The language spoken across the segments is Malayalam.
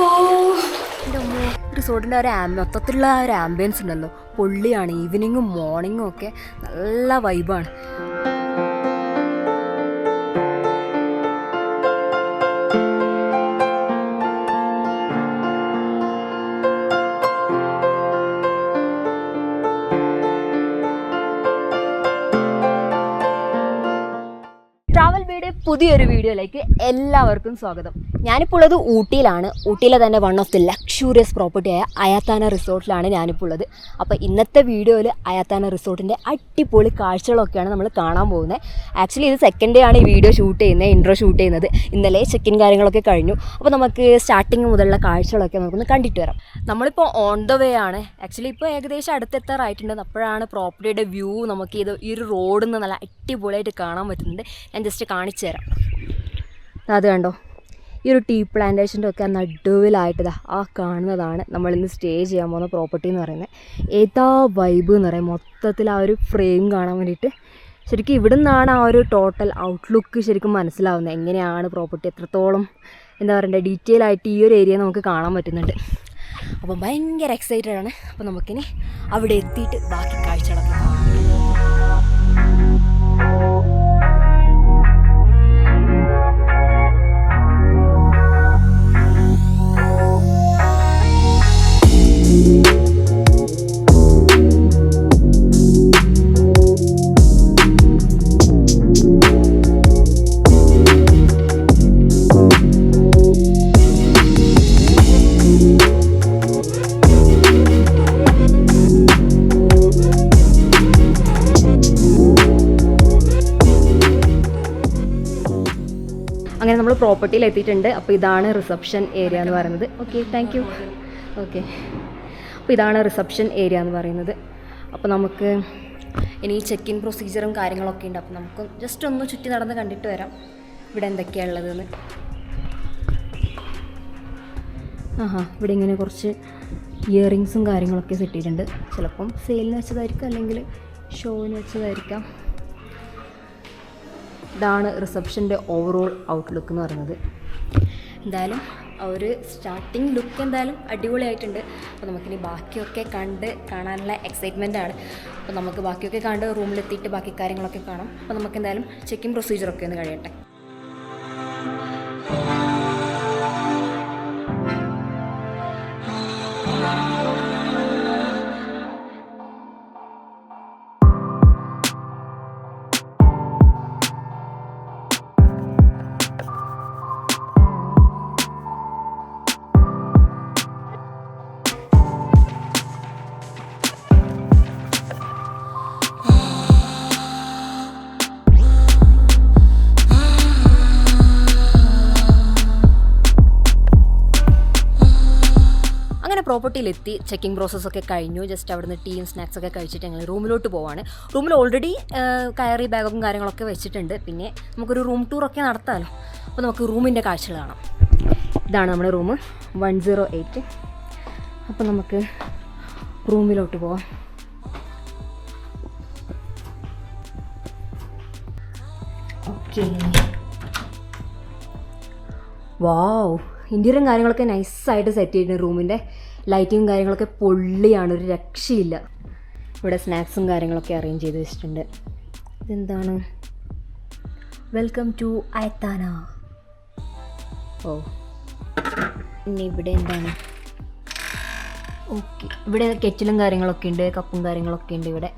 ഓ റിസോർട്ടിന്റെ ഒരു മൊത്തത്തിലുള്ള ആ ഒരു ആംബിയൻസ് ഉണ്ടല്ലോ. പൊള്ളിയാണ് ഈവനിങ്ങും മോർണിംഗും ഒക്കെ നല്ല വൈബാണ് പുതിയൊരു വീഡിയോയിലേക്ക് എല്ലാവർക്കും സ്വാഗതം. ഞാനിപ്പോൾ ഉള്ളത് ഊട്ടിയിലാണ്. ഊട്ടിയിലെ തന്നെ വൺ ഓഫ് ദി ലക്ഷൂറിയസ് പ്രോപ്പർട്ടിയായ അയാത്താന റിസോർട്ടിലാണ് ഞാനിപ്പോൾ ഉള്ളത്. അപ്പോൾ ഇന്നത്തെ വീഡിയോയിൽ അയാത്താന റിസോർട്ടിന്റെ അടിപൊളി കാഴ്ചകളൊക്കെയാണ് നമ്മൾ കാണാൻ പോകുന്നത്. ആക്ച്വലി ഇത് സെക്കൻഡ് ഡേ ആണ് ഈ വീഡിയോ ഷൂട്ട് ചെയ്യുന്നത് ഇൻട്രോ ഷൂട്ട് ചെയ്യുന്നത്. ഇന്നലെ ചെക്കിൻ കാര്യങ്ങളൊക്കെ കഴിഞ്ഞു. അപ്പോൾ നമുക്ക് സ്റ്റാർട്ടിങ് മുതലുള്ള കാഴ്ചകളൊക്കെ നമുക്കൊന്ന് കണ്ടിട്ട് വരാം. നമ്മളിപ്പോൾ ഓൺ ദ വേ ആണ്. ആക്ച്വലി ഇപ്പോൾ ഏകദേശം അടുത്തെത്താറായിട്ടുണ്ട് അപ്പോഴാണ് പ്രോപ്പർട്ടിയുടെ വ്യൂ നമുക്ക് ഇത് ഈ ഒരു റോഡിൽ നിന്ന് നല്ല അടിപൊളിയായിട്ട് കാണാൻ പറ്റുന്നുണ്ട് ഞാൻ ജസ്റ്റ് കാണിച്ചു തരാം. അത് കണ്ടോ? ഈ ഒരു ടീ പ്ലാന്റേഷന്റെ ഒക്കെ നടുവിലായിട്ട് ആ കാണുന്നതാണ് നമ്മളിന്ന് സ്റ്റേ ചെയ്യാൻ പോകുന്ന പ്രോപ്പർട്ടി എന്ന് പറയുന്നത്. ഏതാ വൈബ് എന്ന് പറയും. മൊത്തത്തിൽ ആ ഒരു ഫ്രെയിം കാണാൻ വേണ്ടിയിട്ട് ശരിക്കും ഇവിടെ നിന്നാണ് ആ ഒരു ടോട്ടൽ ഔട്ട്ലുക്ക് ശരിക്കും മനസ്സിലാവുന്നത്. എങ്ങനെയാണ് പ്രോപ്പർട്ടി എത്രത്തോളം എന്താ പറയണ്ടേ ഡീറ്റെയിൽ ആയിട്ട് ഈ ഒരു ഏരിയ നമുക്ക് കാണാൻ പറ്റുന്നുണ്ട്. അപ്പം ഭയങ്കര എക്സൈറ്റഡ് ആണ്. അപ്പം നമുക്കിനി അവിടെ എത്തിയിട്ട് ബാക്കി കാഴ്ചകളൊക്കെ കാണാം. പ്രോപ്പർട്ടിയിൽ എത്തിയിട്ടുണ്ട്. അപ്പോൾ ഇതാണ് റിസപ്ഷൻ ഏരിയ എന്ന് പറയുന്നത്. ഓക്കെ താങ്ക് യു ഓക്കെ അപ്പോൾ ഇതാണ് റിസപ്ഷൻ ഏരിയ എന്ന് പറയുന്നത്. അപ്പോൾ നമുക്ക് ഇനി ചെക്ക് ഇൻ പ്രൊസീജിയറും കാര്യങ്ങളൊക്കെ ഉണ്ട്. അപ്പോൾ നമുക്ക് ജസ്റ്റ് ഒന്ന് ചുറ്റി നടന്ന് കണ്ടിട്ട് വരാം. ഇവിടെ എന്തൊക്കെയാണ് ഉള്ളതെന്ന്. ആഹാ ഇവിടെ ഇങ്ങനെ കുറച്ച് ഇയറിങ്സും കാര്യങ്ങളൊക്കെ സെറ്റ് ചെയ്തിട്ടുണ്ട്. ചിലപ്പം സെയിലിന് വെച്ചതായിരിക്കും അല്ലെങ്കിൽ ഷോവിന് വെച്ചതായിരിക്കാം. ഇതാണ് റിസപ്ഷന്റെ ഓവറോൾ ഔട്ട്ലുക്ക് എന്ന് പറയുന്നത്. എന്തായാലും ഒരു സ്റ്റാർട്ടിങ് ലുക്ക് എന്തായാലും അടിപൊളിയായിട്ടുണ്ട്. അപ്പോൾ നമുക്കിനി ബാക്കിയൊക്കെ കണ്ട് കാണാനുള്ള എക്സൈറ്റ്മെന്റ് ആണ്. അപ്പോൾ നമുക്ക് ബാക്കിയൊക്കെ കണ്ട് റൂമിലെത്തിയിട്ട് ബാക്കി കാര്യങ്ങളൊക്കെ കാണാം. അപ്പോൾ നമുക്ക് എന്തായാലും ചെക്കിംഗ് പ്രൊസീജിയറൊക്കെ ഒന്ന് കഴിയട്ടെ. പ്രോപ്പർട്ടിയിലെത്തി ചെക്കിംഗ് പ്രോസസ്സൊക്കെ കഴിഞ്ഞു. ജസ്റ്റ് അവിടുന്ന് ടീയും സ്നാക്സ് ഒക്കെ കഴിച്ചിട്ട് ഞങ്ങൾ റൂമിലോട്ട് പോവാണ്. റൂമിൽ ഓൾറെഡി കയറി ബാഗും കാര്യങ്ങളൊക്കെ വെച്ചിട്ടുണ്ട്. പിന്നെ നമുക്കൊരു റൂം ടൂറൊക്കെ നടത്താമല്ലോ അപ്പോൾ നമുക്ക് റൂമിന്റെ കാഴ്ചകൾ കാണാം. ഇതാണ് നമ്മുടെ റൂം വൺ സീറോ എയ്റ്റ് അപ്പോൾ നമുക്ക് റൂമിലോട്ട് പോവാം. ഓക്കെ വാവ് ഇന്റീരിയറും കാര്യങ്ങളൊക്കെ നൈസായിട്ട് സെറ്റ് ചെയ്തിട്ടുണ്ട് റൂമിന്റെ ലൈറ്റിങ്ങും കാര്യങ്ങളൊക്കെ പൊള്ളിയാണ് ഒരു രക്ഷയില്ല. ഇവിടെ സ്നാക്സും കാര്യങ്ങളൊക്കെ അറേഞ്ച് ചെയ്ത് വെച്ചിട്ടുണ്ട്. ഇതെന്താണ്? വെൽക്കം ടു അയത്താന ഓ ഇനി ഇവിടെ എന്താണ്? ഓക്കെ ഇവിടെ കെറ്റിലും കാര്യങ്ങളൊക്കെ ഉണ്ട് കപ്പും കാര്യങ്ങളൊക്കെ ഉണ്ട് ഇവിടെ.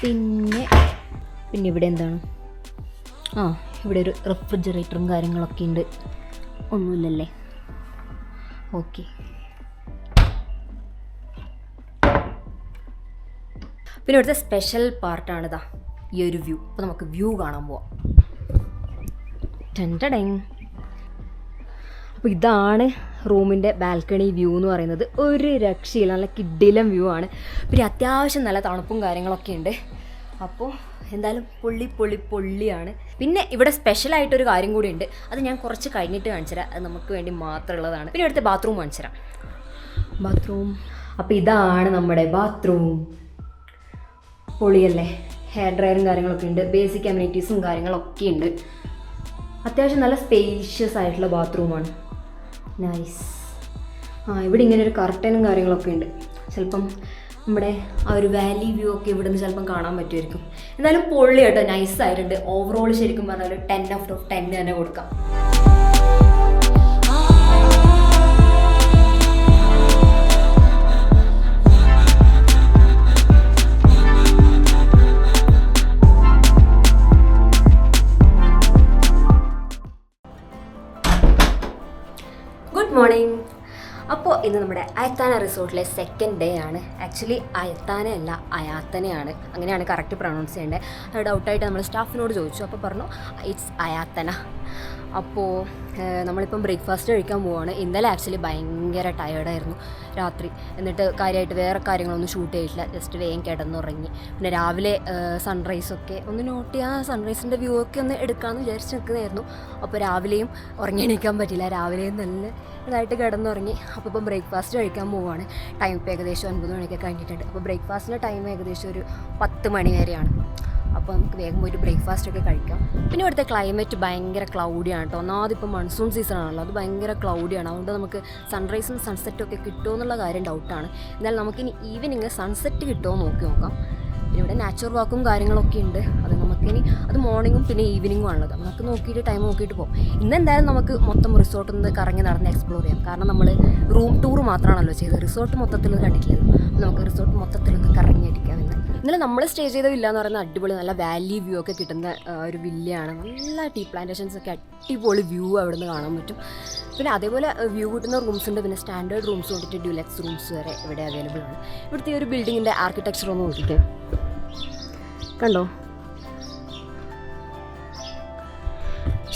പിന്നെ പിന്നെ ഇവിടെ എന്താണ്? ആ ഇവിടെ ഒരു റെഫ്രിജറേറ്ററും കാര്യങ്ങളൊക്കെ ഉണ്ട്. ഒന്നുമില്ലല്ലേ? ഓക്കെ പിന്നെ ഇവിടുത്തെ സ്പെഷ്യൽ പാർട്ടാണിതാ ഈ ഒരു വ്യൂ അപ്പോൾ നമുക്ക് വ്യൂ കാണാൻ പോവാം. ടെന്റഡങ് അപ്പോൾ ഇതാണ് റൂമിന്റെ ബാൽക്കണി വ്യൂ എന്ന് പറയുന്നത്. ഒരു രക്ഷയില്ല നല്ല കിഡിലം വ്യൂ ആണ്. പിന്നെ അത്യാവശ്യം നല്ല തണുപ്പും കാര്യങ്ങളൊക്കെ ഉണ്ട്. അപ്പോൾ എന്തായാലും പൊള്ളി പൊള്ളി പൊള്ളിയാണ്. പിന്നെ ഇവിടെ സ്പെഷ്യലായിട്ടൊരു കാര്യം കൂടി ഉണ്ട്. അത് ഞാൻ കുറച്ച് കഴിഞ്ഞിട്ട് കാണിച്ചു തരാം. അത് നമുക്ക് വേണ്ടി മാത്രമുള്ളതാണ് പിന്നെ ഇവിടുത്തെ ബാത്റൂം കാണിച്ചു തരാം. ബാത്റൂം അപ്പോൾ ഇതാണ് നമ്മുടെ ബാത്റൂം പൊളിയല്ലേ? ഹെയർ ഡ്രയറും കാര്യങ്ങളൊക്കെ ഉണ്ട്. ബേസിക് അമ്യൂണിറ്റീസും കാര്യങ്ങളൊക്കെ ഉണ്ട്. അത്യാവശ്യം നല്ല സ്പേഷ്യസ് ആയിട്ടുള്ള ബാത്റൂമാണ് നൈസ് ആ ഇവിടെ ഇങ്ങനെ ഒരു കർട്ടനും കാര്യങ്ങളൊക്കെ ഉണ്ട്. ചിലപ്പം നമ്മുടെ ആ ഒരു വാലി വ്യൂ ഒക്കെ ഇവിടെ നിന്ന് ചിലപ്പം കാണാൻ പറ്റുമായിരിക്കും. എന്നാലും പൊള്ളി കേട്ടോ നൈസ് ആയിട്ടുണ്ട്. ഓവറോൾ ശരിക്കും പറഞ്ഞാൽ ഒരു ടെൻ ഓഫ് ടെൻ തന്നെ കൊടുക്കാം. മോർണിംഗ്. അപ്പോൾ ഇന്ന് നമ്മുടെ അയത്താന റിസോർട്ടിലെ സെക്കൻഡ് ഡേ ആണ്. ആക്ച്വലി അയത്താന അല്ല അയാത്തനയാണ്. അങ്ങനെയാണ് കറക്റ്റ് പ്രൊണൗൺസ് ചെയ്യേണ്ടത്. അത് ഡൗട്ടായിട്ട് നമ്മൾ സ്റ്റാഫിനോട് ചോദിച്ചു. അപ്പോൾ പറഞ്ഞു ഇറ്റ്സ് അയാത്തന. അപ്പോൾ നമ്മളിപ്പം ബ്രേക്ക്ഫാസ്റ്റ് കഴിക്കാൻ പോവാണ്. ഇന്നലെ ആക്ച്വലി ഭയങ്കര ടയേർഡായിരുന്നു രാത്രി. എന്നിട്ട് കാര്യമായിട്ട് വേറെ കാര്യങ്ങളൊന്നും ഷൂട്ട് ചെയ്തിട്ടില്ല. ജസ്റ്റ് വേഗം കിടന്നുറങ്ങി. പിന്നെ രാവിലെ സൺറൈസൊക്കെ ഒന്ന് നോട്ട് ചെയ്യാൻ സൺറൈസിന്റെ വ്യൂ ഒക്കെ ഒന്ന് എടുക്കാമെന്ന് വിചാരിച്ച് നിൽക്കുന്നതായിരുന്നു അപ്പോൾ രാവിലെയും ഉറങ്ങി എണീക്കാൻ പറ്റില്ല രാവിലെയും നല്ല ഇതായിട്ട് കിടന്നുറങ്ങി. അപ്പോൾ ഇപ്പം ബ്രേക്ക്ഫാസ്റ്റ് കഴിക്കാൻ പോവുകയാണ് ടൈം ഇപ്പോൾ ഏകദേശം ഒൻപത് മണിയൊക്കെ കഴിഞ്ഞിട്ടുണ്ട്. അപ്പോൾ ബ്രേക്ക്ഫാസ്റ്റിന്റെ ടൈം ഏകദേശം ഒരു പത്ത് മണി വരെയാണ്. അപ്പോൾ നമുക്ക് വേഗം പോയിട്ട് ബ്രേക്ക്ഫാസ്റ്റ് ഒക്കെ കഴിക്കാം. പിന്നെ ഇവിടുത്തെ ക്ലൈമറ്റ് ഭയങ്കര ക്ലൗഡിയാണ് കേട്ടോ ഒന്നാമത് ഇപ്പോൾ മൺസൂൺ സീസൺ ആണല്ലോ. അത് ഭയങ്കര ക്ലൗഡിയാണ് അതുകൊണ്ട് നമുക്ക് സൺറൈസും സൺസെറ്റും ഒക്കെ കിട്ടുമോ എന്നുള്ള കാര്യം ഡൗട്ടാണ് എന്നാൽ നമുക്കിനി ഈവനിങ് സൺസെറ്റ് കിട്ടുമോ നോക്കി നോക്കാം. പിന്നെ ഇവിടെ നാച്ചുറൽ വാക്കും കാര്യങ്ങളൊക്കെ ഉണ്ട്. അത് നമുക്കിനി അത് മോർണിംഗും പിന്നെ ഈവനിങ്ങും ആണുള്ളത് നമുക്ക് നോക്കിയിട്ട് ടൈം നോക്കിയിട്ട് പോകും ഇന്ന് എന്തായാലും നമുക്ക് മൊത്തം റിസോർട്ടിൽ നിന്ന് കറങ്ങി നടന്ന് എക്സ്പ്ലോർ ചെയ്യാം. കാരണം നമ്മൾ റൂം ടൂർ മാത്രമാണല്ലോ ചെയ്തത്. റിസോർട്ട് മൊത്തത്തിൽ കണ്ടിട്ടില്ലല്ലോ. നമുക്ക് റിസോർട്ട് മൊത്തത്തിലൊന്ന് കറങ്ങിയടിക്കാം ഇന്ന് ഇന്നലെ നമ്മൾ സ്റ്റേ ചെയ്ത വില്ല എന്ന് പറയുന്നത് അടിപൊളി നല്ല വാലി വ്യൂ ഒക്കെ കിട്ടുന്ന ഒരു വില്ലയാണ് നല്ല ടീ പ്ലാന്റേഷൻസ് ഒക്കെ അടിപൊളി വ്യൂ അവിടെ നിന്ന് കാണാൻ പറ്റും. പിന്നെ അതേപോലെ വ്യൂ കിട്ടുന്ന റൂംസ് ഉണ്ട്. പിന്നെ സ്റ്റാൻഡേർഡ് റൂംസ് തൊട്ടിട്ട് ഡ്യൂലക്സ് റൂംസ് വരെ ഇവിടെ അവൈലബിൾ ആണ്. ഇവിടുത്തെ ഒരു ബിൽഡിങ്ങിന്റെ ആർക്കിടെക്ചർ ഒന്ന് നോക്കിക്കേ. കണ്ടോ?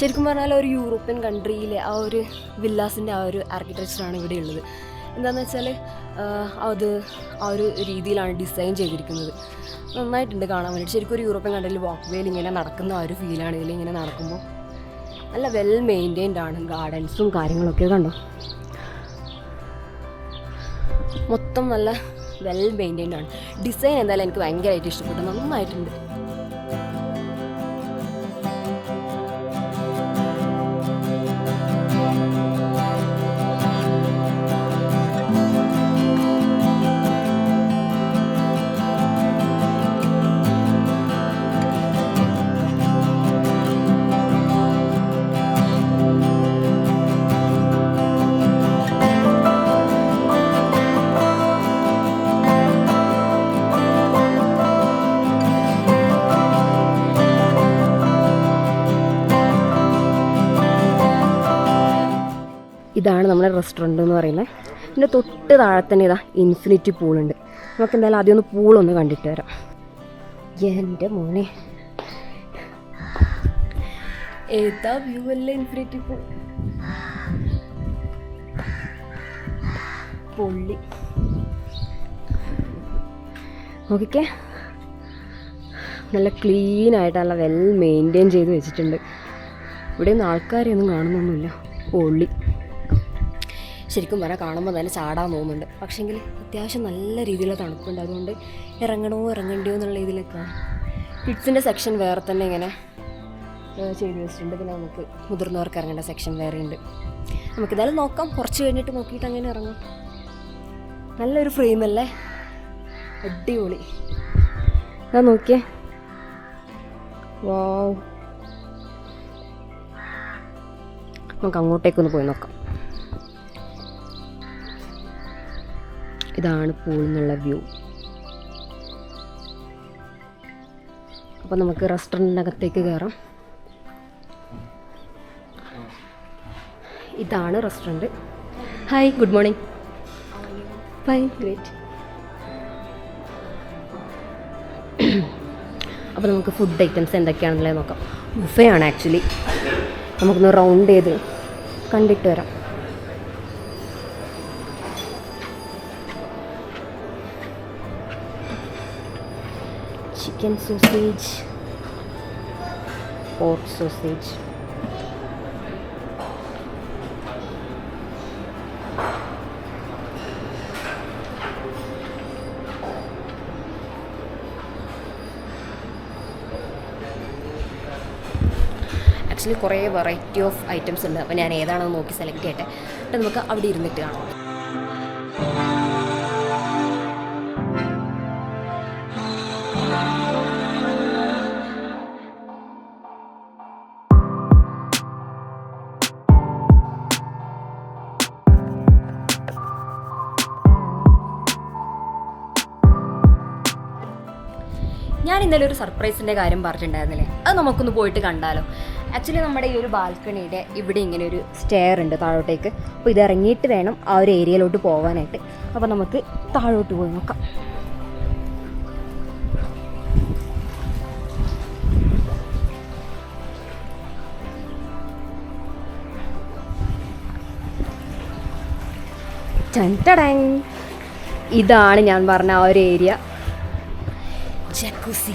ശരിക്കും പറഞ്ഞാൽ ഒരു യൂറോപ്യൻ കൺട്രിയിലെ ആ ഒരു വില്ലാസിന്റെ ആ ഒരു ആർക്കിടെക്ചറാണ് ഇവിടെ ഉള്ളത്. എന്താണെന്ന് വെച്ചാൽ അത് ആ ഒരു രീതിയിലാണ് ഡിസൈൻ ചെയ്തിരിക്കുന്നത്. നന്നായിട്ടുണ്ട് കാണാൻ വേണ്ടിയിട്ട് ശരിക്കും ഒരു യൂറോപ്യൻ കണ്ടതിൽ വാക്ക് വേയിൽ ഇങ്ങനെ നടക്കുന്ന ആ ഒരു ഫീലാണ് ഇതിൽ ഇങ്ങനെ നടക്കുമ്പോൾ നല്ല വെൽ മെയിന്റൈൻഡ് ആണ്. ഗാർഡൻസും കാര്യങ്ങളൊക്കെ കണ്ടോ? മൊത്തം നല്ല വെൽ മെയിന്റൈൻഡ് ആണ്. ഡിസൈൻ എന്തായാലും എനിക്ക് ഭയങ്കരമായിട്ട് ഇഷ്ടപ്പെട്ടു. നന്നായിട്ടുണ്ട്. ഇതാണ് നമ്മുടെ റെസ്റ്റോറന്റ് എന്ന് പറയുന്നത്. ഇതിന്റെ തൊട്ട് താഴെ തന്നെ ഇതാ ഇൻഫിനിറ്റി പൂളുണ്ട് നമുക്ക് എന്തായാലും ആദ്യം ഒന്ന് പൂളൊന്ന് കണ്ടിട്ട് വരാം. എന്റെ മോനെ. ഏതാ വ്യൂ അല്ലേ ഇൻഫിനിറ്റി പൂൾ പൊള്ളി. നോക്കിക്കേ. നല്ല ക്ലീൻ ആയിട്ടല്ല നല്ല വെൽ മെയിന്റെയിൻ ചെയ്ത് വെച്ചിട്ടുണ്ട്. ഇവിടെ ഒന്നും ആൾക്കാരെയൊന്നും കാണുന്നൊന്നുമില്ല. പൊള്ളി. ശരിക്കും പറഞ്ഞാൽ കാണുമ്പോൾ തന്നെ ചാടാൻ തോന്നുന്നുണ്ട്. പക്ഷേങ്കിൽ അത്യാവശ്യം നല്ല രീതിയിലുള്ള തണുപ്പുണ്ട്. അതുകൊണ്ട് ഇറങ്ങണോ ഇറങ്ങണ്ടോ എന്നുള്ള രീതിയിലൊക്കെ കിഡ്സിന്റെ സെക്ഷൻ വേറെ തന്നെ ഇങ്ങനെ ചെയ്ത് വെച്ചിട്ടുണ്ട്. പിന്നെ നമുക്ക് മുതിർന്നവർക്ക് ഇറങ്ങേണ്ട സെക്ഷൻ വേറെ ഉണ്ട്. നമുക്കിതായാലും നോക്കാം. കുറച്ച് കഴിഞ്ഞിട്ട് നോക്കിയിട്ട് അങ്ങനെ ഇറങ്ങാം. നല്ലൊരു ഫ്രെയിം അല്ലേ? അടിപൊളി. അതാ നോക്കിയേ. വാ. നമുക്ക് അങ്ങോട്ടേക്കൊന്ന് പോയി നോക്കാം. ഇതാണ് പൂളിൽ നിന്നുള്ള വ്യൂ അപ്പോൾ നമുക്ക് റെസ്റ്റോറന്റിനകത്തേക്ക് കയറാം ഇതാണ് restaurant hi good morning fine great അപ്പോൾ നമുക്ക് ഫുഡ് ഐറ്റംസ് എന്തൊക്കെയാണെന്നുള്ളത് നോക്കാം. ബുഫേ ആണ് ആക്ച്വലി നമുക്കൊന്ന് റൗണ്ട് ചെയ്ത് കണ്ടിട്ട് വരാം. Chicken sausage pork actually actually കുറേ വെറൈറ്റി ഓഫ് ഐറ്റംസ് ഉണ്ട്. അപ്പോൾ ഞാൻ ഏതാണെന്ന് നോക്കി സെലക്ട് ചെയ്യട്ടെ. എന്നിട്ട് നമുക്ക് അവിടെ ഇരുന്നിട്ട് കാണാം. ഞാൻ ഇന്നലെ ഒരു സർപ്രൈസിന്റെ കാര്യം പറഞ്ഞിട്ടുണ്ടായിരുന്നില്ലേ? അത് നമുക്കൊന്ന് പോയിട്ട് കണ്ടാലോ. ആക്ച്വലി നമ്മുടെ ഈ ഒരു ബാൽക്കണിയുടെ ഇവിടെ ഇങ്ങനെ ഒരു സ്റ്റെയർ ഉണ്ട് താഴോട്ടേക്ക്. അപ്പോൾ ഇത് ഇറങ്ങിയിട്ട് വേണം ആ ഒരു ഏരിയയിലോട്ട് പോകാനായിട്ട് അപ്പോൾ നമുക്ക് താഴോട്ട് പോയി നോക്കാം. ഇതാണ് ഞാൻ പറഞ്ഞ ആ ഒരു ഏരിയ. ജക്കൂസി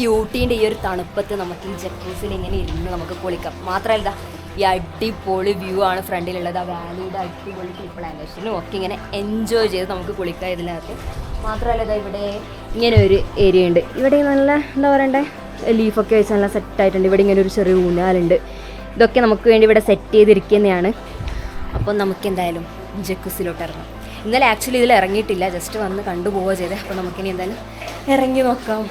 ഈ ഊട്ടീന്റെ ഈ ഒരു തണുപ്പത്ത് നമുക്ക് ഈ ജക്കൂസിൽ ഇങ്ങനെ ഇരുന്ന് നമുക്ക് കുളിക്കാം. മാത്രമല്ല ഈ അടിപൊളി വ്യൂ ആണ് ഫ്രണ്ടിലുള്ളത്. ആ വാലിയുടെ അടിപൊളി ടീ പ്ലാന്റേഷനും ഒക്കെ ഇങ്ങനെ എൻജോയ് ചെയ്ത് നമുക്ക് കുളിക്കാം ഇതിനകത്ത്. മാത്രമല്ല ഇവിടെ ഇങ്ങനെ ഒരു ഏരിയ ഉണ്ട്. ഇവിടെ നല്ല എന്താ പറയണ്ടേ? ലീഫൊക്കെ വെച്ച് നല്ല സെറ്റായിട്ടുണ്ട് ഇവിടെ ഇങ്ങനെ ഒരു ചെറിയ ഊനാലുണ്ട് ഇതൊക്കെ നമുക്ക് വേണ്ടി ഇവിടെ സെറ്റ് ചെയ്തിരിക്കുന്നതാണ്. അപ്പം നമുക്ക് എന്തായാലും ജക്കുസിലോട്ട് ഇറങ്ങാം. ഇന്നലെ ആക്ച്വലി ഇതിൽ ഇറങ്ങിയിട്ടില്ല. ജസ്റ്റ് വന്ന് കണ്ടു കണ്ടുപോവുക ചെയ്തേ. അപ്പോൾ നമുക്കിനി എന്തായാലും ഇറങ്ങി നോക്കാം.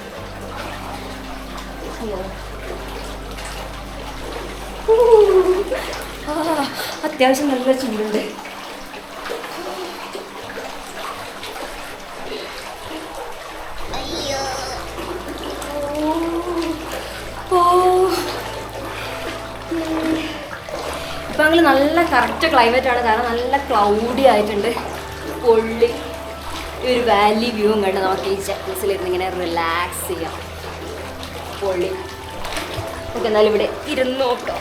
അത്യാവശ്യം നല്ല ചൂടുണ്ട്. ഇപ്പം നല്ല കറക്റ്റ് ക്ലൈമറ്റ് ആണ്. കാരണം നല്ല ക്ലൗഡി ആയിട്ടുണ്ട്. പൊള്ളി. ഒരു വാലി വ്യൂ കണ്ട്? നമുക്ക് ഈ ചക്കൂസിലിരുന്ന് ഇങ്ങനെ റിലാക്സ് ചെയ്യാം. പൊള്ളി. നമുക്ക് എന്നാലും ഇവിടെ ഇരുന്ന് നോക്കാം.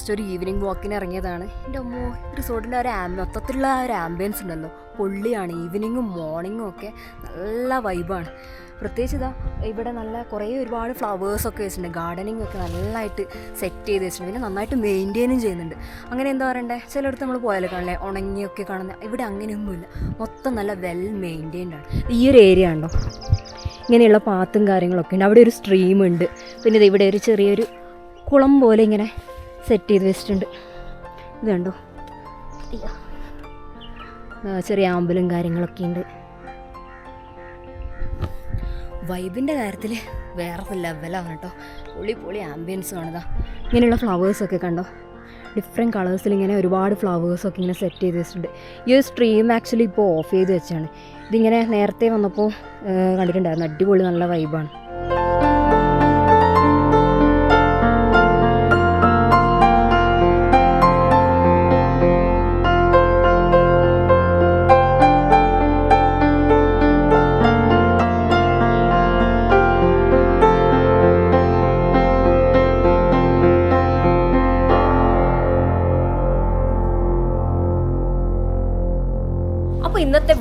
ജസ്റ്റ് ഒരു ഈവനിങ് വാക്കിന് ഇറങ്ങിയതാണ്. എന്റെ അമ്മോ റിസോർട്ടിന്റെ ഒരു മൊത്തത്തിലുള്ള ഒരു ആംബിയൻസ് ഉണ്ടല്ലോ. പൊള്ളിയാണ് ഈവനിങ്ങും മോർണിംഗും ഒക്കെ നല്ല വൈബാണ് പ്രത്യേകിച്ച് ഇതാ ഇവിടെ നല്ല കുറേ ഒരുപാട് ഫ്ലവേഴ്സൊക്കെ വെച്ചിട്ടുണ്ട്. ഗാർഡനിങ് ഒക്കെ നല്ലതായിട്ട് സെറ്റ് ചെയ്ത് വെച്ചിട്ടുണ്ട്. പിന്നെ നന്നായിട്ട് മെയിന്റെയിനും ചെയ്യുന്നുണ്ട്. അങ്ങനെ എന്താ പറയണ്ടേ? ചിലയിടത്ത് നമ്മൾ പോയാലോ കാണില്ലേ ഉണങ്ങിയൊക്കെ കാണുന്ന ഇവിടെ അങ്ങനെയൊന്നുമില്ല. മൊത്തം നല്ല വെൽ മെയിന്റെയിൻഡ് ആണ്. ഈ ഒരു ഏരിയ ഉണ്ടോ ഇങ്ങനെയുള്ള പാത്തും കാര്യങ്ങളൊക്കെ ഉണ്ട്. അവിടെ ഒരു സ്ട്രീമുണ്ട് പിന്നെ ഇവിടെ ഒരു ചെറിയൊരു കുളം പോലെ ഇങ്ങനെ സെറ്റ് ചെയ്ത് വെച്ചിട്ടുണ്ട്. ഇത് കണ്ടോ? ചെറിയ ആമ്പലും കാര്യങ്ങളൊക്കെ ഉണ്ട്. വൈബിന്റെ കാര്യത്തിൽ വേറെ ലെവലാണ് കേട്ടോ പൊളി പൊളി ആംബിയൻസ് കാണുതാ ഇങ്ങനെയുള്ള ഫ്ലവേഴ്സൊക്കെ കണ്ടോ? ഡിഫറെന്റ് കളേഴ്സിൽ ഇങ്ങനെ ഒരുപാട് ഫ്ലവേഴ്സൊക്കെ ഇങ്ങനെ സെറ്റ് ചെയ്ത് വെച്ചിട്ടുണ്ട്. ഈ ഒരു സ്ട്രീം ആക്ച്വലി ഇപ്പോൾ ഓഫ് ചെയ്ത് വെച്ചാണ്. ഇതിങ്ങനെ നേരത്തെ വന്നപ്പോൾ കണ്ടിട്ടുണ്ടായിരുന്നു. അടിപൊളി നല്ല വൈബാണ്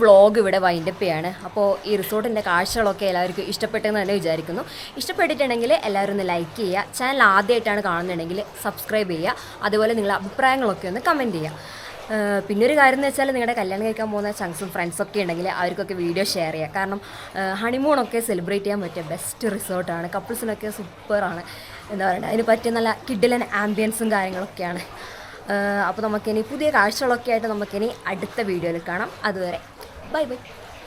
വ്ളോഗ് ഇവിടെ വൈൻഡപ്പ് ചെയ്യാണ്. അപ്പോൾ ഈ റിസോർട്ടിന്റെ കാഴ്ചകളൊക്കെ എല്ലാവർക്കും ഇഷ്ടപ്പെട്ടെന്ന് തന്നെ വിചാരിക്കുന്നു. ഇഷ്ടപ്പെട്ടിട്ടുണ്ടെങ്കിൽ എല്ലാവരും ഒന്ന് ലൈക്ക് ചെയ്യുക. ചാനൽ ആദ്യമായിട്ടാണ് കാണുന്നുണ്ടെങ്കിൽ സബ്സ്ക്രൈബ് ചെയ്യുക. അതുപോലെ നിങ്ങളുടെ അഭിപ്രായങ്ങളൊക്കെ ഒന്ന് കമന്റ് ചെയ്യുക. പിന്നെ ഒരു കാര്യം എന്ന് വെച്ചാൽ നിങ്ങളുടെ കല്യാണം കഴിക്കാൻ പോകുന്ന ചങ്സും ഫ്രണ്ട്സൊക്കെ ഉണ്ടെങ്കിൽ അവർക്കൊക്കെ വീഡിയോ ഷെയർ ചെയ്യുക. കാരണം ഹണിമൂണൊക്കെ സെലിബ്രേറ്റ് ചെയ്യാൻ പറ്റിയ ബെസ്റ്റ് റിസോർട്ടാണ് കപ്പിൾസിനൊക്കെ സൂപ്പറാണ് എന്താ പറയുക അതിന് പറ്റിയ നല്ല കിഡിലൻ ആംബിയൻസും കാര്യങ്ങളൊക്കെയാണ്. അപ്പോൾ നമുക്കിനി പുതിയ കാഴ്ചകളൊക്കെ ആയിട്ട് നമുക്കിനി അടുത്ത വീഡിയോയിൽ കാണാം. അതുവരെ Bay bay.